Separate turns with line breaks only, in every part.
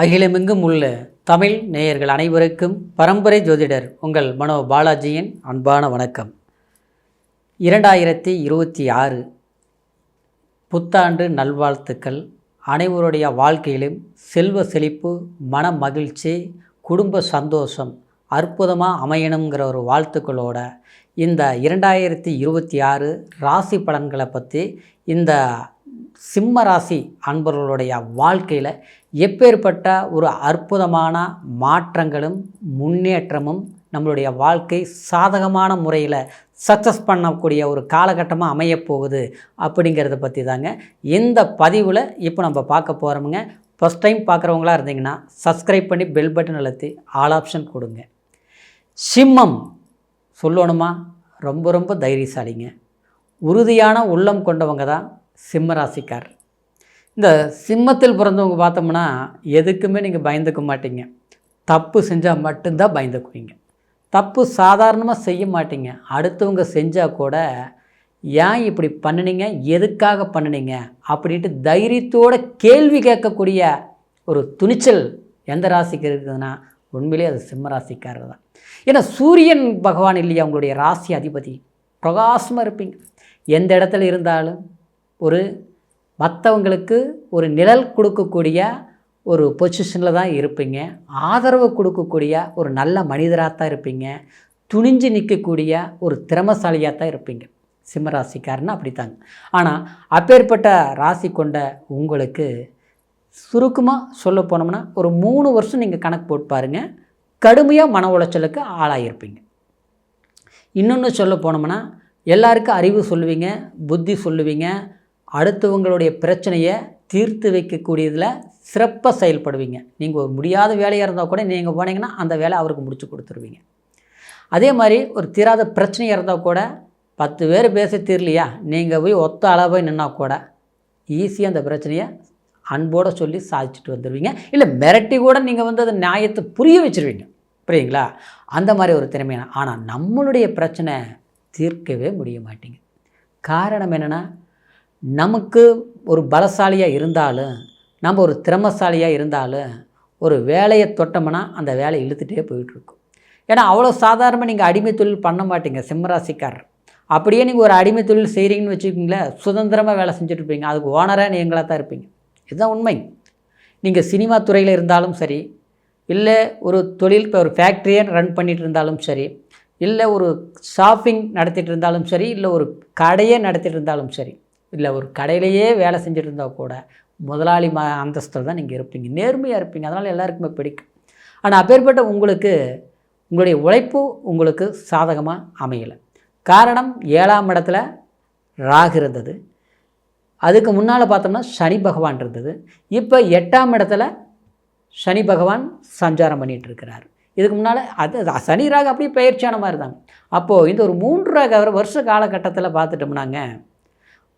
அகிலமெங்கும் உள்ள தமிழ் நேயர்கள் அனைவருக்கும் பரம்பரை ஜோதிடர் உங்கள் மனோ பாலாஜியின் அன்பான வணக்கம். இரண்டாயிரத்தி இருபத்தி ஆறு புத்தாண்டு நல்வாழ்த்துக்கள். அனைவருடைய வாழ்க்கையிலும் செல்வ செழிப்பு மன மகிழ்ச்சி குடும்ப சந்தோஷம் அற்புதமாக அமையணுங்கிற ஒரு வாழ்த்துக்களோட இந்த இரண்டாயிரத்தி இருபத்தி ஆறு ராசி பலன்களை பற்றி இந்த சிம்ம ராசி அன்பர்களுடைய வாழ்க்கையில் எப்பேற்பட்ட ஒரு அற்புதமான மாற்றங்களும் முன்னேற்றமும் நம்மளுடைய வாழ்க்கை சாதகமான முறையில் சக்ஸஸ் பண்ணக்கூடிய ஒரு காலகட்டமாக அமையப்போகுது அப்படிங்கிறத பற்றி தாங்க இந்த பதிவில் இப்போ நம்ம பார்க்க போகிறோமுங்க ஃபஸ்ட் டைம் பார்க்குறவங்களா இருந்தீங்கன்னா சப்ஸ்கிரைப் பண்ணி பெல் பட்டன் அழுத்தி ஆல் ஆப்ஷன் கொடுங்க. சிம்மம் சொல்லணுமா? ரொம்ப ரொம்ப தைரியசாலிங்க. உறுதியான உள்ளம் கொண்டவங்க தான் சிம்மராசிக்கார் இந்த சிம்மத்தில் பிறந்தவங்க பார்த்தோம்னா எதுக்குமே நீங்கள் பயந்துக்க மாட்டீங்க. தப்பு செஞ்சால் மட்டும்தான் பயந்துக்குவீங்க. தப்பு சாதாரணமாக செய்ய மாட்டீங்க. அடுத்தவங்க செஞ்சால் கூட ஏன் இப்படி பண்ணுனீங்க? எதுக்காக பண்ணுனீங்க? அப்படின்ட்டு தைரியத்தோட கேள்வி கேட்கக்கூடிய ஒரு துணிச்சல் எந்த ராசிக்கு இருக்குதுன்னா உண்மையிலே அது சிம்ம ராசிக்காரர் தான். ஏன்னா சூரியன் பகவான் இல்லையா? உங்களுடைய ராசி அதிபதி. பிரகாசமாக இருப்பீங்க. எந்த இடத்துல இருந்தாலும் ஒரு மற்றவங்களுக்கு ஒரு நிழல் கொடுக்கக்கூடிய ஒரு பொசிஷனில் தான் இருப்பீங்க. ஆதரவு கொடுக்கக்கூடிய ஒரு நல்ல மனிதராக தான் இருப்பீங்க. துணிஞ்சு நிற்கக்கூடிய ஒரு திறமசாலியாக தான் இருப்பீங்க. சிம்மராசிக்காரன்னு அப்படித்தாங்க. ஆனால் அப்பேற்பட்ட ராசி கொண்ட உங்களுக்கு சுருக்கமாக சொல்ல போனோம்னா ஒரு மூணு வருஷம் நீங்கள் கணக்கு போட்டு பாருங்கள் கடுமையாக மன உளைச்சலுக்கு ஆளாகிருப்பீங்க இன்னொன்று சொல்ல போனோம்னா எல்லாருக்கும் அறிவு சொல்லுவீங்க புத்தி சொல்லுவீங்க அடுத்தவங்களுடைய பிரச்சனையை தீர்த்து வைக்கக்கூடியதில் சிறப்பாக செயல்படுவீங்க. நீங்கள் ஒரு முடியாத வேலையாக இருந்தால் கூட நீங்கள் போனீங்கன்னா அந்த வேலை அவருக்கு முடிச்சு கொடுத்துருவீங்க. அதே மாதிரி ஒரு தீராத பிரச்சனையாக இருந்தால் கூட பத்து பேர் பேச தீரலையா? நீங்கள் போய் ஒத்த அளவாக நின்னா கூட ஈஸியாக அந்த பிரச்சனையை அன்போடு சொல்லி சாதிச்சுட்டு வந்துடுவீங்க இல்லை மிரட்டி கூட நீங்கள் வந்து அந்த நியாயத்தை புரிய வச்சுருவீங்க. புரியுங்களா அந்த மாதிரி ஒரு திறமையான. ஆனால் நம்மளுடைய பிரச்சனை தீர்க்கவே முடிய மாட்டேங்க காரணம் என்னென்னா நமக்கு ஒரு பலசாலியாக இருந்தாலும் நம்ம ஒரு திறமசாலியாக இருந்தாலும் ஒரு வேலையை தொட்டோம்னா அந்த வேலை இழுத்துகிட்டே போயிட்டுருக்கும். ஏன்னா அவ்வளோ சாதாரணமாக நீங்கள் அடிமை தொழில் பண்ண மாட்டீங்க சிம்மராசிக்காரர். அப்படியே நீங்கள் ஒரு அடிமை தொழில் செய்கிறீங்கன்னு வச்சுக்கோங்களேன் சுதந்திரமாக வேலை செஞ்சுட்டு இருப்பீங்க. அதுக்கு ஓனராக நீங்களாக தான் இருப்பீங்க. இதுதான் உண்மை. நீங்கள் சினிமா துறையில் இருந்தாலும் சரி இல்லை ஒரு தொழில் இப்போ ஒரு ஃபேக்ட்ரியை ரன் பண்ணிகிட்டு இருந்தாலும் சரி இல்லை ஒரு ஷாப்பிங் நடத்திட்டு இருந்தாலும் சரி இல்லை ஒரு கடையே நடத்திட்டு இருந்தாலும் சரி இல்லை ஒரு கடையிலேயே வேலை செஞ்சுட்டு இருந்தால் கூட முதலாளி ம அந்தஸ்தில் தான் நீங்கள் இருப்பீங்க. நேர்மையாக இருப்பீங்க. அதனால் எல்லாருக்குமே பிடிக்கும். ஆனால் அப்பேற்பட்ட உங்களுக்கு உங்களுடைய உழைப்பு உங்களுக்கு சாதகமாக அமையலை. காரணம் ஏழாம் இடத்துல ராகு இருந்தது. அதுக்கு முன்னால் பார்த்தோம்னா சனி பகவான் இருந்தது. இப்போ எட்டாம் இடத்துல சனி பகவான் சஞ்சாரம் பண்ணிகிட்டு இருக்கிறார் இதுக்கு முன்னால் அது சனி ராகு அப்படியே பயிற்சியான மாதிரி தான் அப்போது இந்த ஒரு மூன்று ராக வருஷ காலகட்டத்தில் பார்த்துட்டோம்னாங்க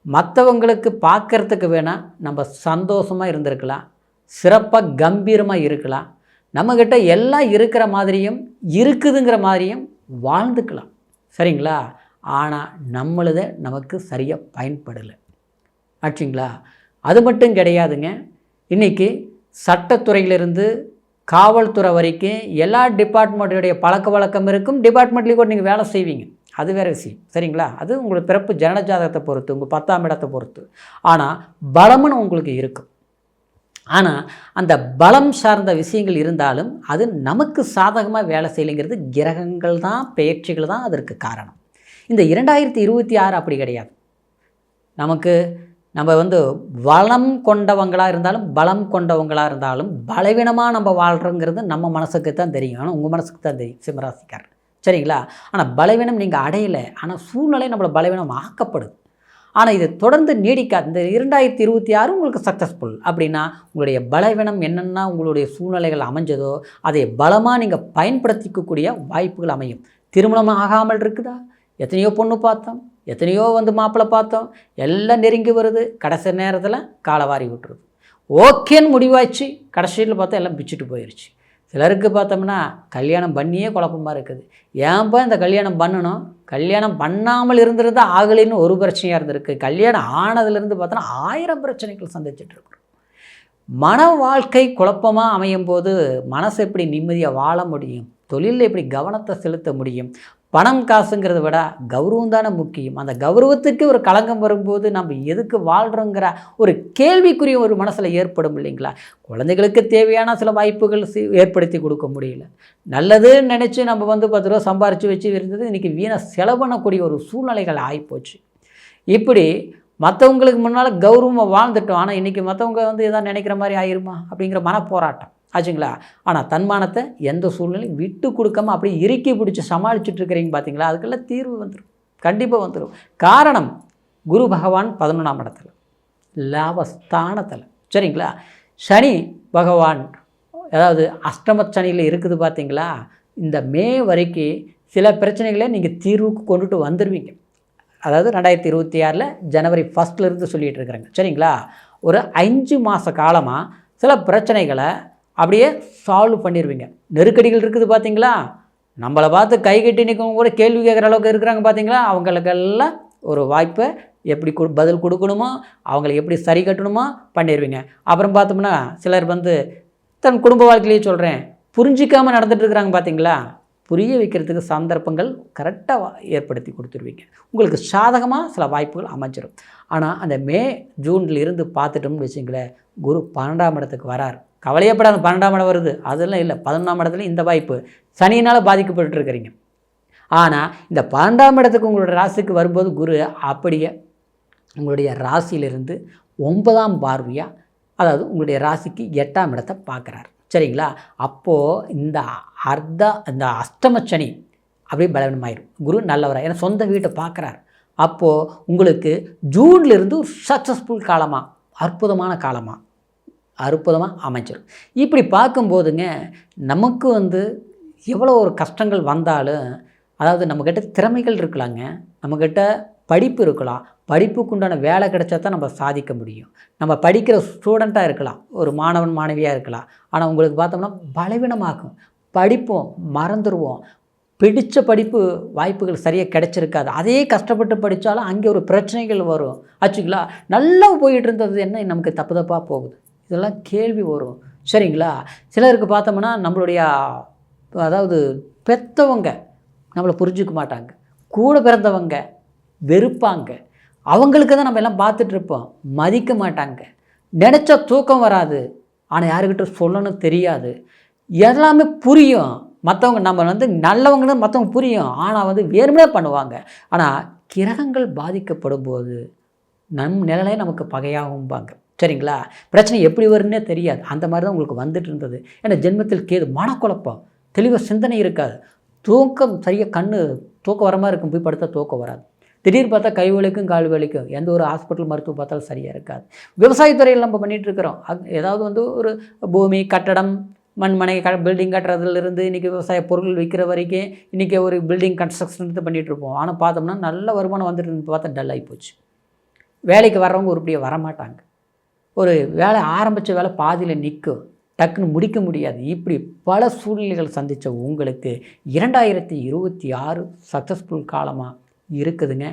மற்றவங்களுக்கு பார்க்கறதுக்கு வேணால் நம்ம சந்தோஷமாக இருந்திருக்கலாம் சிறப்பாக கம்பீரமாக இருக்கலாம். நம்மக்கிட்ட எல்லாம் இருக்கிற மாதிரியும் இருக்குதுங்கிற மாதிரியும் வாழ்ந்துக்கலாம். சரிங்களா? ஆனால் நம்மளதை நமக்கு சரியாக பயன்படலை. ஆச்சுங்களா? அது மட்டும் கிடையாதுங்க. இன்றைக்கி சட்டத்துறையிலிருந்து காவல்துறை வரைக்கும் எல்லா டிபார்ட்மெண்ட்டுடைய பழக்க வழக்கம் இருக்கும். டிபார்ட்மெண்ட்லேயும் கூட நீங்கள் வேலை செய்வீங்க. அது வேறு விஷயம். சரிங்களா? அது உங்களுக்கு பிறப்பு ஜனன ஜாதகத்தை பொறுத்து உங்கள் பத்தாம் இடத்தை பொறுத்து. ஆனால் பலம்னு உங்களுக்கு இருக்கும். ஆனால் அந்த பலம் சார்ந்த விஷயங்கள் இருந்தாலும் அது நமக்கு சாதகமாக வேலை செய்யலைங்கிறது கிரகங்கள் தான் பெயர்ச்சிகள் தான் அதற்கு காரணம். இந்த இரண்டாயிரத்தி இருபத்தி ஆறு அப்படி கிடையாது. நமக்கு நம்ம வந்து வளம் கொண்டவங்களாக இருந்தாலும் பலம் கொண்டவங்களாக இருந்தாலும் பலவீனமாக நம்ம வாழ்கிறோங்கிறது நம்ம மனசுக்கு தான் தெரியும். ஆனால் உங்கள் மனசுக்கு தான் தெரியும் சிம்மராசிக்காரர். சரிங்களா? ஆனால் பலவீனம் நீங்கள் அடையலை. ஆனால் சூழ்நிலை நம்மளை பலவீனம் ஆக்கப்படுது ஆனால் இது தொடர்ந்து நீடிக்காது இந்த இரண்டாயிரத்தி இருபத்தி ஆறு உங்களுக்கு சக்ஸஸ்ஃபுல் அப்படின்னா உங்களுடைய பலவீனம் என்னென்னா உங்களுடைய சூழ்நிலைகள் அமைஞ்சதோ அதை பலமாக நீங்கள் பயன்படுத்திக்கக்கூடிய வாய்ப்புகள் அமையும். திருமணம் ஆகாமல் இருக்குதா? எத்தனையோ பொண்ணு பார்த்தோம் எத்தனையோ வந்து மாப்பிள்ளை பார்த்தோம் எல்லாம் நெருங்கி வருது கடைசி நேரத்தில் காலவாரி விட்டுருது. ஓகேன்னு முடிவாச்சு கடைசியில் பார்த்தா எல்லாம் பிச்சுட்டு போயிடுச்சு சிலருக்கு பார்த்தோம்னா கல்யாணம் பண்ணியே குழப்பமாக இருக்குது. ஏன்பா இந்த கல்யாணம் பண்ணணும்? கல்யாணம் பண்ணாமல் இருந்திருந்தா ஆகலைன்னு ஒரு பிரச்சனையாக இருந்திருக்கு. கல்யாணம் ஆனதுலேருந்து பார்த்தோன்னா ஆயிரம் பிரச்சனைகள் சந்திச்சிட்ருக்குறோம் மன வாழ்க்கை குழப்பமாக அமையும் போது மனசு எப்படி நிம்மதியாக வாழ முடியும்? தொழிலில் எப்படி கவனத்தை செலுத்த முடியும்? பணம் காசுங்கிறத விட கௌரவம் தானே முக்கியம். அந்த கௌரவத்துக்கு ஒரு களங்கம் வரும்போது நம்ம எதுக்கு வாழ்கிறோங்கிற ஒரு கேள்விக்குரிய ஒரு மனசில் ஏற்படும் இல்லைங்களா? குழந்தைகளுக்கு தேவையான சில வாய்ப்புகள் ஏற்படுத்தி கொடுக்க முடியல. நல்லதுன்னு நினச்சி நம்ம வந்து பத்து ரூபா சம்பாரித்து வச்சு இருந்தது இன்றைக்கி வீணை செலவு பண்ணக்கூடிய ஒரு சூழ்நிலைகள் ஆகிப்போச்சு இப்படி மற்றவங்களுக்கு முன்னால் கௌரவமாக வாழ்ந்துட்டோம் ஆனால் இன்றைக்கி மற்றவங்க வந்து எதாவது நினைக்கிற மாதிரி ஆயிருமா? அப்படிங்கிற மனப்போராட்டம். ஆச்சுங்களா? ஆனால் தன்மானத்தை எந்த சூழ்நிலையும் விட்டு கொடுக்காம அப்படியே இறுக்கி பிடிச்சி சமாளிச்சுட்டு இருக்கிறீங்க பார்த்தீங்களா அதுக்கெல்லாம் தீர்வு வந்துடும் கண்டிப்பாக வந்துடும் காரணம் குரு பகவான் பதினொன்றாம் இடத்துல. லாபஸ்தானத்தில். சரிங்களா? சனி பகவான் அதாவது அஷ்டம சனியில் இருக்குது பார்த்தீங்களா இந்த மே வரைக்கும் சில பிரச்சனைகளை நீங்கள் தீர்வுக்கு கொண்டுட்டு வந்துடுவீங்க அதாவது ரெண்டாயிரத்தி இருபத்தி ஆறில் ஜனவரி ஃபஸ்ட்லேருந்து சொல்லிகிட்டு இருக்கிறேங்க. சரிங்களா? ஒரு அஞ்சு மாத காலமாக சில பிரச்சனைகளை அப்படியே சால்வ் பண்ணிடுவீங்க நெருக்கடிகள் இருக்குது பார்த்தீங்களா நம்மளை பார்த்து கை கட்டி நிற்கவும் கூட கேள்வி கேட்குற அளவுக்கு இருக்கிறாங்க பார்த்தீங்களா அவங்களுக்கெல்லாம் ஒரு வாய்ப்பை எப்படி கொடு பதில் கொடுக்கணுமோ அவங்களை எப்படி சரி கட்டணுமோ பண்ணிடுவீங்க அப்புறம் பார்த்தோம்னா சிலர் வந்து தன் குடும்ப வாழ்க்கையிலேயே சொல்கிறேன் புரிஞ்சிக்காமல் நடந்துகிட்டு இருக்கிறாங்க பார்த்தீங்களா புரிய வைக்கிறதுக்கு சந்தர்ப்பங்கள் கரெக்டாக ஏற்படுத்தி கொடுத்துருவீங்க. உங்களுக்கு சாதகமாக சில வாய்ப்புகள் அமைஞ்சிடும் ஆனால் அந்த மே ஜூன்ல இருந்து பார்த்துட்டோம்னு வச்சுங்களேன் குரு பன்னெண்டாம் இடத்துக்கு வரார். கவலையப்படாது பன்னெண்டாம் இடம் வருது. அதெல்லாம் இல்லை. பதினொன்றாம் இடத்துல இந்த வாய்ப்பு. சனியினால் பாதிக்கப்பட்டுருக்கிறீங்க. ஆனால் இந்த பன்னெண்டாம் இடத்துக்கு உங்களோட ராசிக்கு வரும்போது குரு அப்படியே உங்களுடைய ராசியிலிருந்து ஒன்பதாம் பார்வையாக அதாவது உங்களுடைய ராசிக்கு எட்டாம் இடத்தை பார்க்குறாரு. சரிங்களா? அப்போது இந்த அர்த்த இந்த அஷ்டம சனி அப்படியே பலவீனமாயிரும். குரு நல்லவராக ஏன்னா சொந்த வீட்டை பார்க்குறாரு. அப்போது உங்களுக்கு ஜூன்லேருந்து ஒரு சக்ஸஸ்ஃபுல் காலமாக அற்புதமான காலமாக அற்புதமாக அமைஞ்சிடும் இப்படி பார்க்கும்போதுங்க நமக்கு வந்து எவ்வளோ ஒரு கஷ்டங்கள் வந்தாலும் அதாவது நம்மக்கிட்ட திறமைகள் இருக்கலாங்க. நம்மக்கிட்ட படிப்பு இருக்கலாம். படிப்புக்குண்டான வேலை கிடைச்சா தான் நம்ம சாதிக்க முடியும். நம்ம படிக்கிற ஸ்டூடெண்ட்டாக இருக்கலாம். ஒரு மாணவன் மாணவியாக இருக்கலாம். ஆனால் உங்களுக்கு பார்த்தோம்னா பலவீனமாகும் படிப்போம் மறந்துடுவோம் பிடித்த படிப்பு வாய்ப்புகள் சரியாக கிடைச்சிருக்காது. அதே கஷ்டப்பட்டு படித்தாலும் அங்கே ஒரு பிரச்சனைகள் வரும். ஆச்சுங்களா? நல்லா போயிட்டு இருந்தது என்ன? நமக்கு தப்பு தப்பாக போகுது. இதெல்லாம் கேள்வி வரும். சரிங்களா? சிலருக்கு பார்த்தோம்னா நம்மளுடைய அதாவது பெத்தவங்க நம்மளை புரிஞ்சுக்க மாட்டாங்க. கூட பிறந்தவங்க வெறுப்பாங்க. அவங்களுக்கு தான் நம்ம எல்லாம் பார்த்துட்ருப்போம் மதிக்க மாட்டாங்க. நினச்ச தூக்கம் வராது. ஆனால் யாருக்கிட்ட சொல்லணும் தெரியாது. எல்லாமே புரியும். மற்றவங்க நம்ம வந்து நல்லவங்கன்னு மற்றவங்க புரியும். ஆனால் வந்து வேறுமே பண்ணுவாங்க. ஆனால் கிரகங்கள் பாதிக்கப்படும் போது நம் நிழலே நமக்கு பகையாகும்பாங்க. சரிங்களா? பிரச்சனை எப்படி வரும்னே தெரியாது. அந்த மாதிரி தான் உங்களுக்கு வந்துட்டு இருந்தது. ஏன்னா ஜென்மத்தில் கேது மனக்குழப்பம். தெளிவாக சிந்தனை இருக்காது. தூக்கம் சரியாக கண் தூக்கம் வர மாதிரி இருக்கும். போய் படுத்தா தூக்கம் வராது. திடீர் பார்த்தா கை வலிக்கும் கால் வலிக்கும். எந்த ஒரு ஹாஸ்பிட்டல் மருத்துவம் பார்த்தாலும் சரியாக இருக்காது. விவசாயத்துறையில் நம்ம பண்ணிகிட்ருக்குறோம் ஏதாவது வந்து ஒரு பூமி கட்டடம் மண்மனை க பில்டிங் கட்டுறதுலேருந்து இன்றைக்கி விவசாய பொருள் விற்கிற வரைக்கும் இன்றைக்கி ஒரு பில்டிங் கன்ஸ்ட்ரக்ஷன் எடுத்து பண்ணிகிட்ருப்போம் ஆனால் பார்த்தோம்னா நல்ல வருமானம் வந்துட்டு இருந்து பார்த்தா டல் ஆகி போச்சு. வேலைக்கு வர்றவங்க உருப்படியாக வரமாட்டாங்க. ஒரு வேலை ஆரம்பித்த வேலை பாதியில் நிற்கும் டக்குன்னு முடிக்க முடியாது. இப்படி பல சூழ்நிலைகள் சந்தித்த உங்களுக்கு இரண்டாயிரத்தி இருபத்தி ஆறு சக்ஸஸ்ஃபுல் காலமாக இருக்குதுங்க.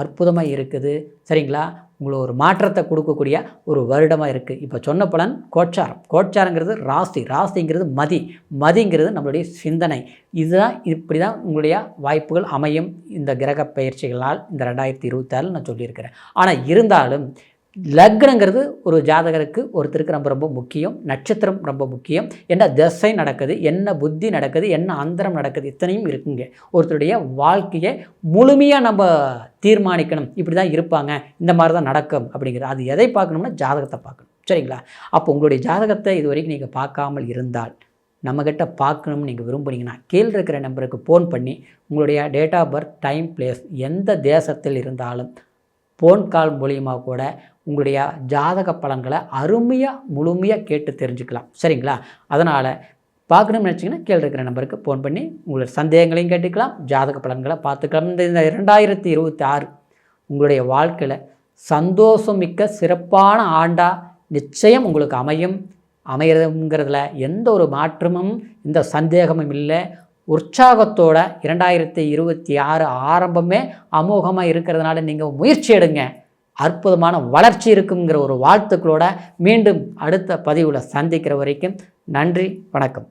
அற்புதமாக இருக்குது. சரிங்களா? உங்களை ஒரு மாற்றத்தை கொடுக்கக்கூடிய ஒரு வருடமாக இருக்குது இப்போ சொன்ன பலன் கோச்சாரம். கோச்சாரங்கிறது ராசி. ராசிங்கிறது மதி. மதிங்கிறது நம்மளுடைய சிந்தனை. இதுதான் இப்படி தான் உங்களுடைய வாய்ப்புகள் அமையும். இந்த கிரக பயிற்சிகளால் இந்த ரெண்டாயிரத்தி இருபத்தாறில் நான் சொல்லியிருக்கிறேன். ஆனால் இருந்தாலும் லக்னங்கிறது ஒரு ஜாதகருக்கு ஒருத்தருக்கு ரொம்ப ரொம்ப முக்கியம் நட்சத்திரம் ரொம்ப முக்கியம். என்ன திசை நடக்குது என்ன புத்தி நடக்குது என்ன அந்தரம் நடக்குது இத்தனையும் இருக்குங்க. ஒருத்தருடைய வாழ்க்கையை முழுமையாக நம்ம தீர்மானிக்கணும். இப்படி தான் இருப்பாங்க இந்த மாதிரி தான் நடக்கும் அப்படிங்கிறது. அது எதை பார்க்கணும்னா ஜாதகத்தை பார்க்கணும். சரிங்களா? அப்போ உங்களுடைய ஜாதகத்தை இது வரைக்கும் நீங்கள் பார்க்காமல் இருந்தால் நம்மக்கிட்ட பார்க்கணும்னு நீங்கள் விரும்புனீங்கன்னா கீழே இருக்கிற நம்பருக்கு ஃபோன் பண்ணி உங்களுடைய date of birth time place எந்த தேசத்தில் இருந்தாலும் ஃபோன் கால் மூலியமாக கூட உங்களுடைய ஜாதக பலன்களை அருமையாக முழுமையாக கேட்டு தெரிஞ்சுக்கலாம். சரிங்களா? அதனால் பார்க்கணும்னு நினச்சிங்கன்னா கீழே இருக்கிற நம்பருக்கு ஃபோன் பண்ணி உங்களோட சந்தேகங்களையும் கேட்டுக்கலாம் ஜாதக பலன்களை பார்த்துக்கலாம். இந்த இரண்டாயிரத்தி இருபத்தி ஆறு உங்களுடைய வாழ்க்கையில் சந்தோஷம் மிக்க சிறப்பான ஆண்டாக நிச்சயம் உங்களுக்கு அமையும். அமைகிறதுங்கிறதுல எந்த ஒரு மாற்றமும் இந்த சந்தேகமும் இல்லை. உற்சாகத்தோட இரண்டாயிரத்தி இருபத்தி ஆறு ஆரம்பமே அமோகமாக இருக்கிறதுனால நீங்கள் முயற்சி எடுங்க. அற்புதமான வளர்ச்சி இருக்குங்கிற ஒரு வாழ்த்துக்களோட மீண்டும் அடுத்த பதிவில் சந்திக்கிற வரைக்கும் நன்றி வணக்கம்.